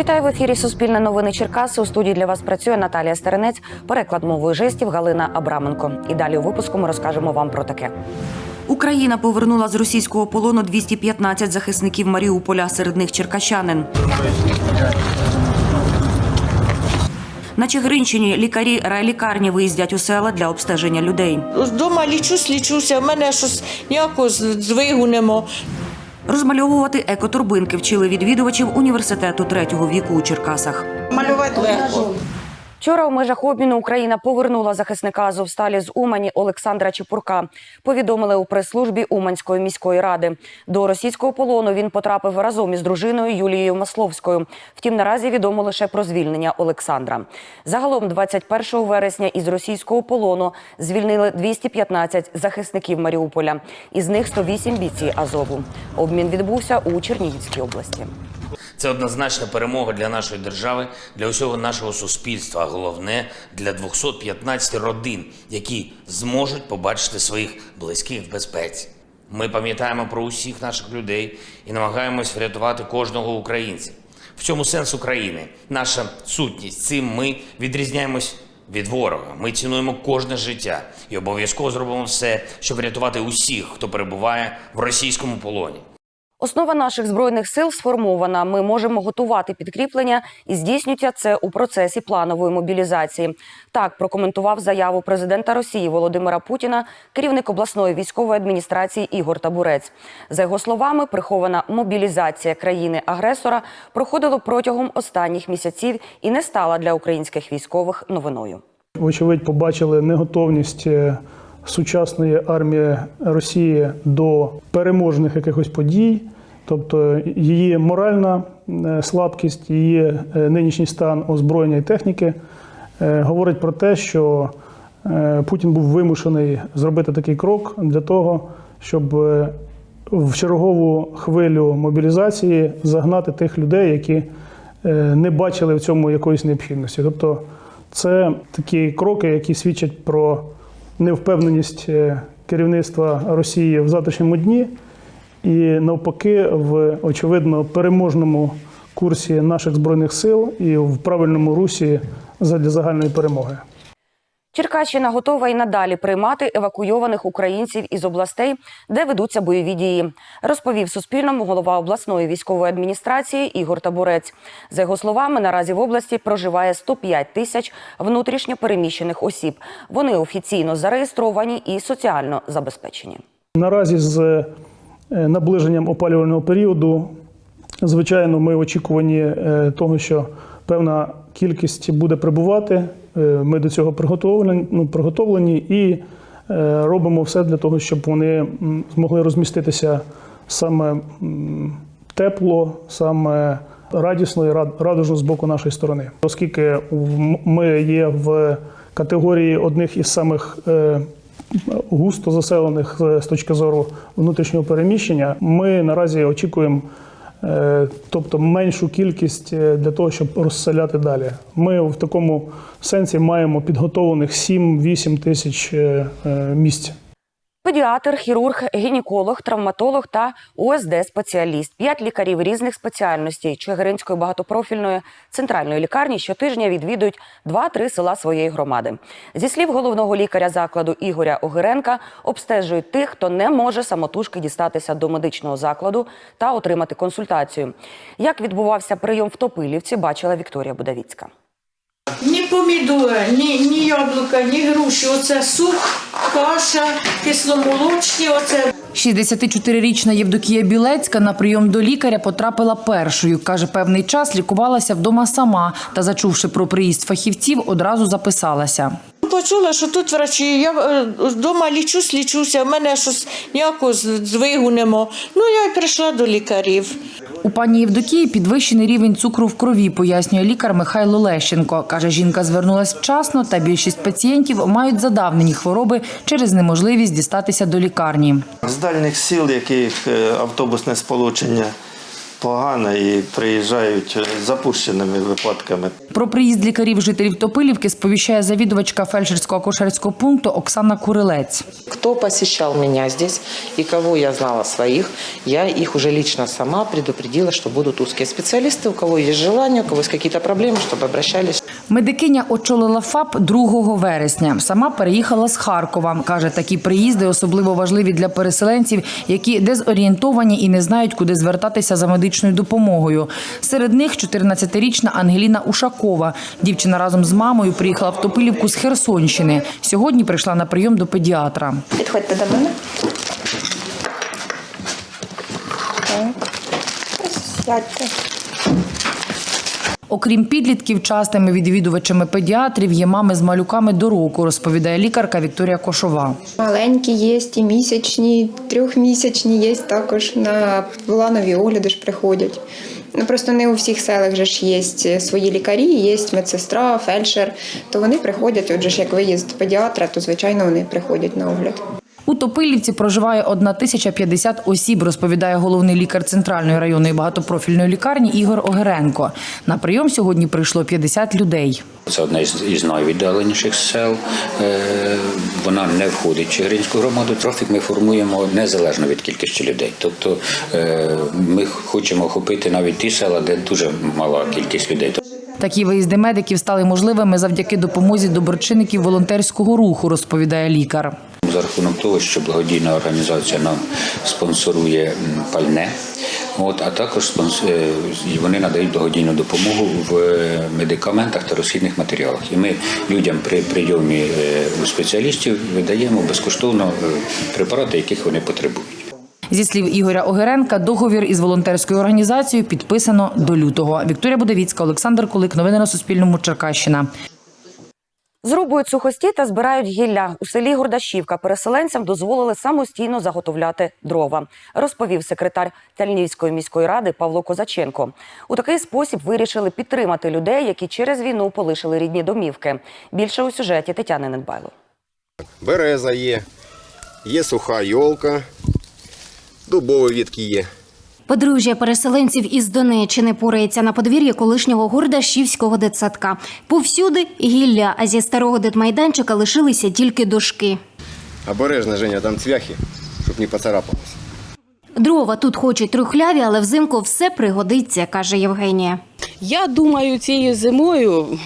Вітаю в ефірі Суспільне новини Черкаси. У студії для вас працює Наталія Стеренець, переклад мовою жестів Галина Абраменко. І далі у випуску ми розкажемо вам про таке. Україна повернула з російського полону 215 захисників Маріуполя, серед них черкащанин. На Чигиринщині лікарі райлікарні виїздять у села для обстеження людей. Вдома лічусь, лічуся, в мене щось ніякого здвигу нема. Розмальовувати екотурбинки вчили відвідувачів університету третього віку у Черкасах. Малювати легко. Вчора у межах обміну Україна повернула захисника Азовсталі з Умані Олександра Чепурка. Повідомили у прес-службі Уманської міської ради. До російського полону він потрапив разом із дружиною Юлією Масловською. Втім, наразі відомо лише про звільнення Олександра. Загалом, 21 вересня із російського полону звільнили 215 захисників Маріуполя. Із них 108 бійці Азову. Обмін відбувся у Чернігівській області. Це однозначна перемога для нашої держави, для усього нашого суспільства, а головне для 215 родин, які зможуть побачити своїх близьких в безпеці. Ми пам'ятаємо про усіх наших людей і намагаємось врятувати кожного українця. В цьому сенс України, наша сутність. Цим ми відрізняємось від ворога. Ми цінуємо кожне життя і обов'язково зробимо все, щоб врятувати усіх, хто перебуває в російському полоні. Основа наших збройних сил сформована. Ми можемо готувати підкріплення і здійснюється це у процесі планової мобілізації. Так прокоментував заяву президента Росії Володимира Путіна, керівник обласної військової адміністрації Ігор Табурець. За його словами, прихована мобілізація країни-агресора проходила протягом останніх місяців і не стала для українських військових новиною. Вочевидь, побачили неготовність е, сучасної армії Росії до переможних якихось подій, тобто її моральна е, слабкість, її е, нинішній стан озброєння і техніки е, говорить про те, що Путін був вимушений зробити такий крок для того, щоб в чергову хвилю мобілізації загнати тих людей, які не бачили в цьому якоїсь необхідності. Тобто це такі кроки, які свідчать про невпевненість е, керівництва Росії в завтрашньому дні, і навпаки, в очевидно переможному курсі наших збройних сил і в правильному русі задля загальної перемоги. Черкащина готова і надалі приймати евакуйованих українців із областей, де ведуться бойові дії, розповів Суспільному голова обласної військової адміністрації Ігор Табурець. За його словами, наразі в області проживає 105 тисяч внутрішньо переміщених осіб. Вони офіційно зареєстровані і соціально забезпечені. Наразі з е, наближенням опалювального періоду, звичайно, ми в очікуванні е, того, що певна кількість буде прибувати. Е, Ми до цього приготовлені, ну, приготовлені і е, робимо все для того, щоб вони змогли розміститися саме тепло, саме радісно і рад- радужно з боку нашої сторони. Оскільки ми є в категорії одних із самих е, густо заселених з точки зору внутрішнього переміщення, ми наразі очікуємо. Е, Тобто меншу кількість е, для того, щоб розселяти далі. Ми в такому сенсі маємо підготовлених 7-8 тисяч е, місць. Педіатр, хірург, гінеколог, травматолог та УСД-спеціаліст. П'ять лікарів різних спеціальностей Чигиринської багатопрофільної центральної лікарні щотижня відвідують два-три села своєї громади. Зі слів головного лікаря закладу Ігоря Огиренка, обстежують тих, хто не може самотужки дістатися до медичного закладу та отримати консультацію. Як відбувався прийом в Топилівці, бачила Вікторія Будавіцька. Ні помідора, ні, ні яблука, ні груші. Оце суп, каша, кисломолочні, оце 64-річна Євдокія Білецька на прийом до лікаря потрапила першою. Каже, певний час лікувалася вдома сама та, зачувши про приїзд фахівців, одразу записалася. Почула, що тут врачі, я е, вдома лічусь, лічуся, в мене щось ніякого здвигу нема. Ну, я й прийшла до лікарів. У пані Євдокії підвищений рівень цукру в крові, пояснює лікар Михайло Лещенко. Каже, жінка звернулась вчасно, та більшість пацієнтів мають задавнені хвороби через неможливість дістатися до лікарні. З дальніх сіл, яких е, автобусне сполучення погано і приїжджають з запущеними випадками. Про приїзд лікарів жителів Топилівки сповіщає завідувачка фельдшерсько-акушерського пункту Оксана Курилець. Кто посещал меня здесь и кого я знала своих, я их уже лично сама предупредила, что будут узкие специалисты, у кого есть желание, у кого есть какие-то проблемы, чтобы обращались. Медикиня очолила ФАП 2 вересня. Сама переїхала з Харкова. Каже, такі приїзди особливо важливі для переселенців, які дезорієнтовані і не знають, куди звертатися за медичною допомогою. Серед них 14-річна Ангеліна Ушакова. Дівчина разом з мамою приїхала в Топилівку з Херсонщини. Сьогодні прийшла на прийом до педіатра. Підходьте до мене. Так. Сядьте. Окрім підлітків, частими відвідувачами педіатрів є мами з малюками до року, розповідає лікарка Вікторія Кошова. Маленькі є, і місячні, трьохмісячні є також на планові огляди ж приходять. Ну, просто не у всіх селах же ж є свої лікарі, є медсестра, фельдшер. То вони приходять, отже ж як виїзд педіатра, то звичайно вони приходять на огляд. У Топилівці проживає 1050 осіб, розповідає головний лікар центральної районної багатопрофільної лікарні Ігор Огеренко. На прийом сьогодні прийшло 50 людей. Це одне із, із найвіддаленіших сел. Е, Вона не входить в Чигиринську громаду. Трафік ми формуємо незалежно від кількості людей. Тобто е, ми хочемо охопити навіть ті села, де дуже мала кількість людей. Такі виїзди медиків стали можливими завдяки допомозі доброчинників волонтерського руху, розповідає лікар. За рахунок того, що благодійна організація нам спонсорує пальне, от, а також е, вони надають благодійну допомогу в е, медикаментах та розхідних матеріалах. І ми людям при прийомі е, у спеціалістів видаємо безкоштовно препарати, яких вони потребують. Зі слів Ігоря Огеренка, договір із волонтерською організацією підписано до лютого. Вікторія Будовіцька, Олександр Кулик. Новини на Суспільному. Черкащина. Зрубують сухості та збирають гілля. У селі Гордашівка переселенцям дозволили самостійно заготовляти дрова, розповів секретар Тальнівської міської ради Павло Козаченко. У такий спосіб вирішили підтримати людей, які через війну полишили рідні домівки. Більше у сюжеті Тетяни Недбайло. Береза є, є суха йолка, дубові відки є. Подружжя переселенців із Донеччини порається на подвір'ї колишнього Гордашівського дитсадка. Повсюди гілля, а зі старого дитмайданчика лишилися тільки дошки. Обережно, Женя, там цвяхи, щоб не поцарапалось. Дрова тут хоч і трухляві, але взимку все пригодиться, каже Євгенія. Я думаю, цією зимою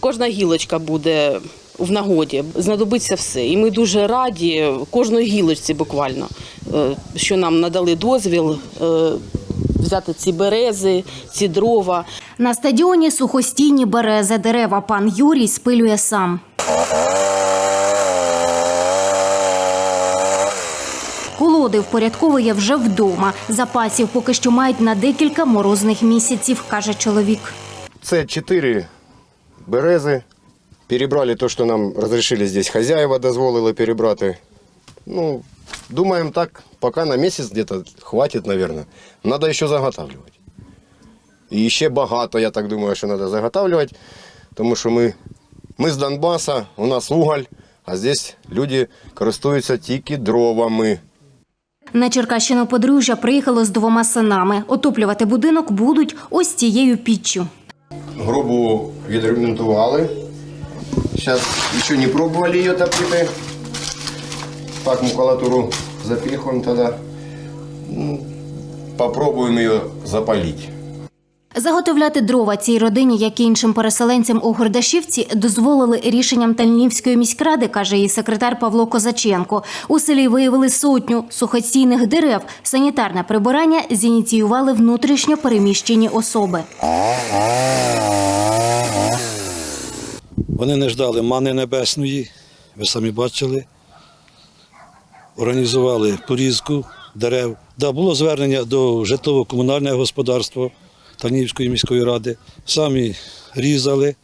кожна гілочка буде в нагоді, знадобиться все. І ми дуже раді кожної гілочці буквально, е, що нам надали дозвіл е, взяти ці берези, ці дрова. На стадіоні сухостійні берези дерева пан Юрій спилює сам. Колоди впорядковує вже вдома. Запасів поки що мають на декілька морозних місяців, каже чоловік. Це чотири берези. Перебрали те, що нам розрішили здесь хазяїва дозволили перебрати. Ну, думаємо так, поки на місяць где-то хватить, наверное. Надо ще заготавливати. І ще багато, я так думаю, що треба заготавливати, тому що ми, ми з Донбаса, у нас уголь, а здесь люди користуються тільки дровами. На Черкащину подружжя приїхало з двома синами. Отоплювати будинок будуть ось цією піччю. грубу відремонтували. Зараз ще не пробували її топити. Так макулатуру запихуємо тоді. Ну, попробуємо її запалити. Заготовляти дрова цій родині, як і іншим переселенцям у Гордашівці, дозволили рішенням Тальнівської міськради, каже її секретар Павло Козаченко. У селі виявили сотню сухостійних дерев. Санітарне прибирання зініціювали внутрішньо переміщені особи. Вони не ждали мани небесної, ви самі бачили. Організували порізку дерев. Да, було звернення до житлово-комунального господарства Танівської міської ради. Самі різали,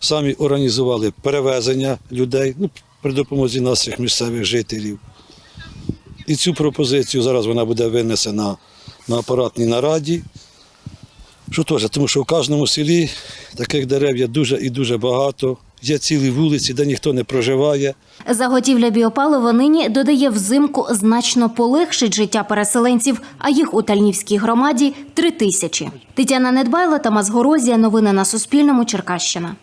самі організували перевезення людей ну, при допомозі наших місцевих жителів. І цю пропозицію зараз вона буде винесена на апаратній нараді. Що теж, тому що в кожному селі таких дерев є дуже і дуже багато. Є цілі вулиці, де ніхто не проживає. Заготівля біопалива нині додає взимку значно полегшить життя переселенців, а їх у Тальнівській громаді три тисячі. Тетяна Недбайла, Тамас Горозія. Новини на Суспільному. Черкащина.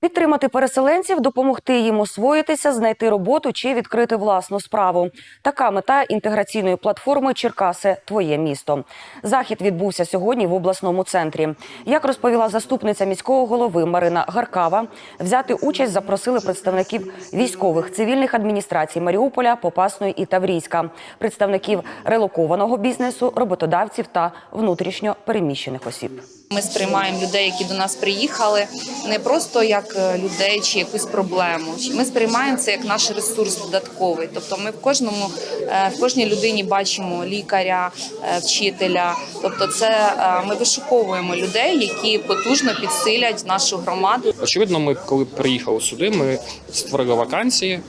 Підтримати переселенців, допомогти їм освоїтися, знайти роботу чи відкрити власну справу. Така мета інтеграційної платформи Черкаси Твоє місто. Захід відбувся сьогодні в обласному центрі. Як розповіла заступниця міського голови Марина Гаркава, взяти участь запросили представників військових цивільних адміністрацій Маріуполя, Попасної і Таврійська, представників релокованого бізнесу, роботодавців та внутрішньо переміщених осіб. Ми сприймаємо людей, які до нас приїхали, не просто як е, людей чи якусь проблему. Ми сприймаємо це як наш ресурс додатковий. Тобто, ми в кожному е, в кожній людині бачимо лікаря, е, вчителя. Тобто, це ми вишуковуємо людей, які потужно підсилять нашу громаду. Очевидно, ми коли приїхали сюди, ми створили вакансії,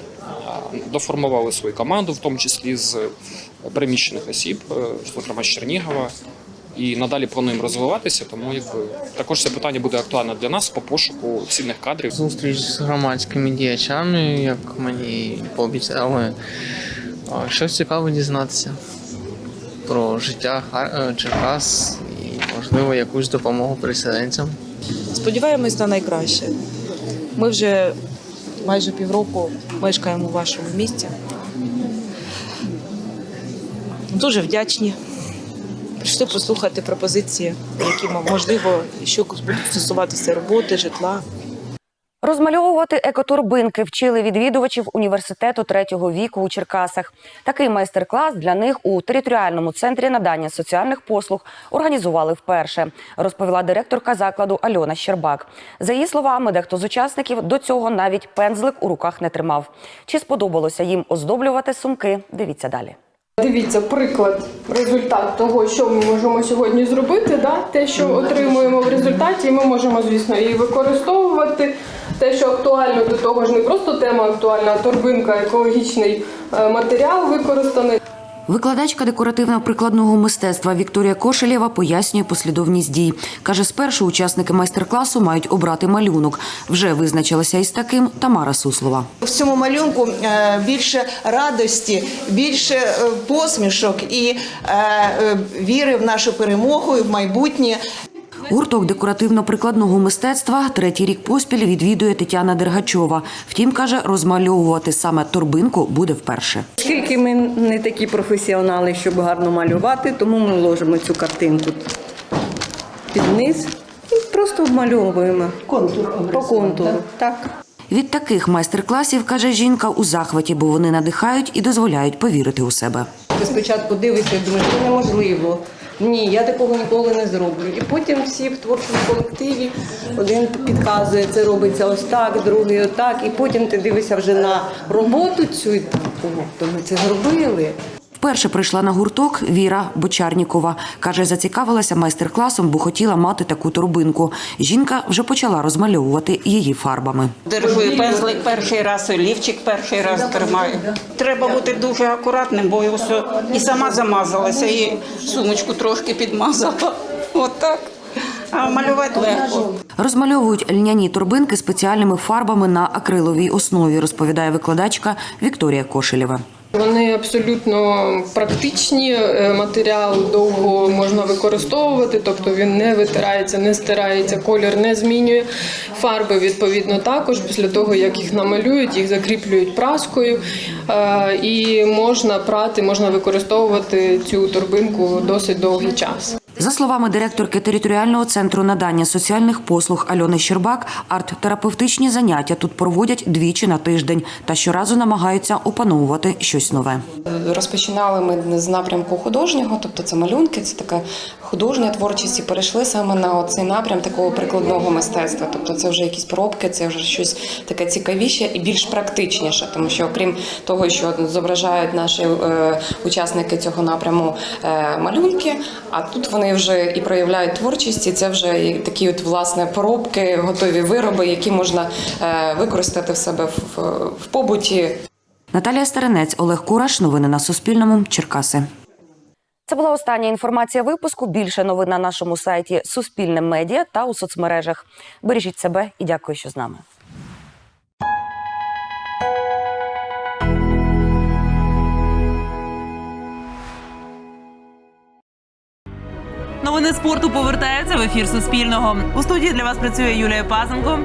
доформували свою команду, в тому числі з переміщених осіб, зокрема з Чернігова. І надалі плануємо розвиватися, тому якби також це питання буде актуальне для нас по пошуку цінних кадрів. Зустріч з громадськими діячами, як мені пообіцяли, щось цікаве дізнатися про життя е, Черкас і, можливо, якусь допомогу переселенцям. Сподіваємось на найкраще. Ми вже майже півроку мешкаємо у вашому місті. Дуже вдячні. Прийшли послухати пропозиції, які можливо, що будуть стосуватися роботи, житла. Розмальовувати екотурбинки вчили відвідувачів університету третього віку у Черкасах. Такий майстер-клас для них у територіальному центрі надання соціальних послуг організували вперше, розповіла директорка закладу Альона Щербак. За її словами, дехто з учасників до цього навіть пензлик у руках не тримав. Чи сподобалося їм оздоблювати сумки? Дивіться далі. Дивіться, приклад, результат того, що ми можемо сьогодні зробити, да? те, що отримуємо в результаті, ми можемо, звісно, і використовувати. Те, що актуально до того ж не просто тема актуальна, а торбинка, екологічний е, матеріал використаний. Викладачка декоративно-прикладного мистецтва Вікторія Кошелєва пояснює послідовність дій. Каже, спершу учасники майстер-класу мають обрати малюнок. Вже визначилася із таким Тамара Суслова. В цьому малюнку е, більше радості, більше е, посмішок і е, віри в нашу перемогу в майбутнє. Гурток декоративно-прикладного мистецтва третій рік поспіль відвідує Тетяна Дергачова. Втім, каже, розмальовувати саме торбинку буде вперше. Оскільки ми не такі професіонали, щоб гарно малювати, тому ми ложимо цю картинку під низ і просто обмальовуємо контур по контуру. Так. Від таких майстер-класів, каже жінка, у захваті, бо вони надихають і дозволяють повірити у себе. Ти спочатку дивишся думаєш, це неможливо. Ні, я такого ніколи не зроблю. І потім всі в творчому колективі один підказує, це робиться ось так, другий отак. І потім ти дивишся вже на роботу цю, і так, «О, то ми це зробили. Вперше прийшла на гурток Віра Бочарнікова. Каже, зацікавилася майстер-класом, бо хотіла мати таку торбинку. Жінка вже почала розмальовувати її фарбами. Держу пензлик перший раз, олівчик перший раз тримаю. Треба бути дуже акуратним, бо я все і сама замазалася, і сумочку трошки підмазала. Отак. А малювати легко. Розмальовують льняні торбинки спеціальними фарбами на акриловій основі, розповідає викладачка Вікторія Кошелєва. Вони абсолютно практичні, е, матеріал довго можна використовувати, тобто він не витирається, не стирається, колір не змінює. Фарби відповідно також. Після того як їх намалюють, їх закріплюють праскою, е, і можна прати, можна використовувати цю торбинку досить довгий час. За словами директорки територіального центру надання соціальних послуг Альони Щербак, арт-терапевтичні заняття тут проводять двічі на тиждень та щоразу намагаються опановувати щось нове. Розпочинали ми з напрямку художнього, тобто це малюнки, це така художня творчість, і перейшли саме на цей напрям такого прикладного мистецтва. Тобто це вже якісь пробки, це вже щось таке цікавіше і більш практичніше, тому що окрім того, що зображають наші е, учасники цього напряму е, малюнки, а тут вони вже і проявляють творчість, і це вже такі от власне поробки, готові вироби, які можна е, використати в себе в, побуті. Наталія Старенець, Олег Кураш. Новини на Суспільному. Черкаси. Це була остання інформація випуску. Більше новин на нашому сайті Суспільне медіа та у соцмережах. Бережіть себе і дякую, що з нами. Новини спорту повертаються в ефір Суспільного. У студії для вас працює Юлія Пазенко.